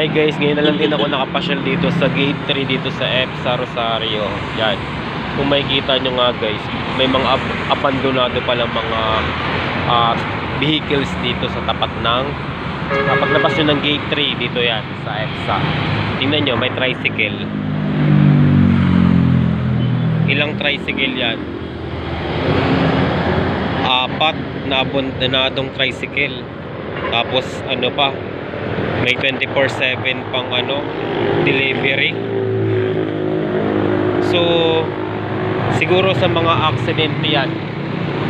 Hey guys, ngayon na lang din ako nakapasyal dito sa gate 3 dito sa EPSA Rosario. Yan. Kung makikita nyo nga guys, may mga ab- abandonado palang mga ah, vehicles dito sa tapat ng uh, paglabas nyo ng gate 3 dito yan sa EPSA. Tingnan nyo, may tricycle. Ilang tricycle yan? Apat na abandonadong tricycle. Tapos ano pa, may 24/7 pang ano delivery. So siguro sa mga aksidente yan.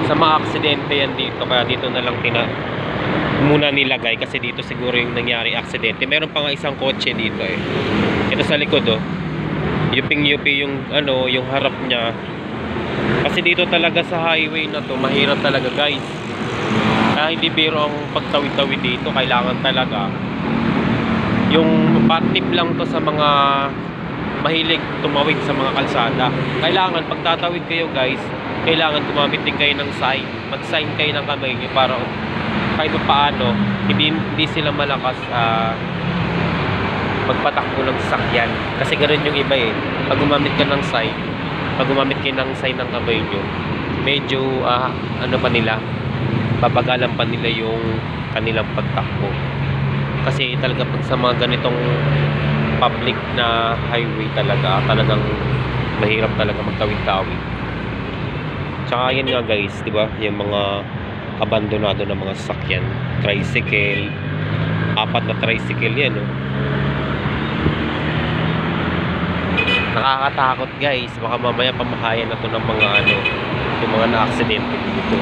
Sa mga aksidente yan dito kaya dito na lang tina muna nilagay kasi dito siguro yung nangyari aksidente. Meron pa nga isang kotse dito eh. Ito sa likod oh. Yuping-yupi yung ano, yung harap niya. Kasi dito talaga sa highway na to, mahirap talaga guys. Kaya hindi biro ang pagtawid-tawid dito, kailangan talaga yung patip lang to sa mga mahilig tumawid sa mga kalsada. Kailangan pagtatawid kayo guys, kailangan gumamit din kayo ng sign. Mag-sign kayo ng kamay para kahit pa paano, hindi, hindi sila malakas ah, magpatakbo ng sasakyan. Kasi ganoon yung iba eh. Pag gumamit ka ng sign, pag gumamit kayo ng sign ng kamay nyo, medyo ah, ano pa nila, babagalan pa nila yung kanilang pagtakbo. Kasi talaga pag sa mga ganitong public na highway talaga, talagang mahirap talaga magtawid-tawid. Tsaka yan nga guys, di ba? Yung mga abandonado ng mga sasakyan, tricycle, apat na tricycle yan, no? Nakakatakot guys, baka mamaya pamahayan na to ng mga ano, yung mga na-aksidente dito.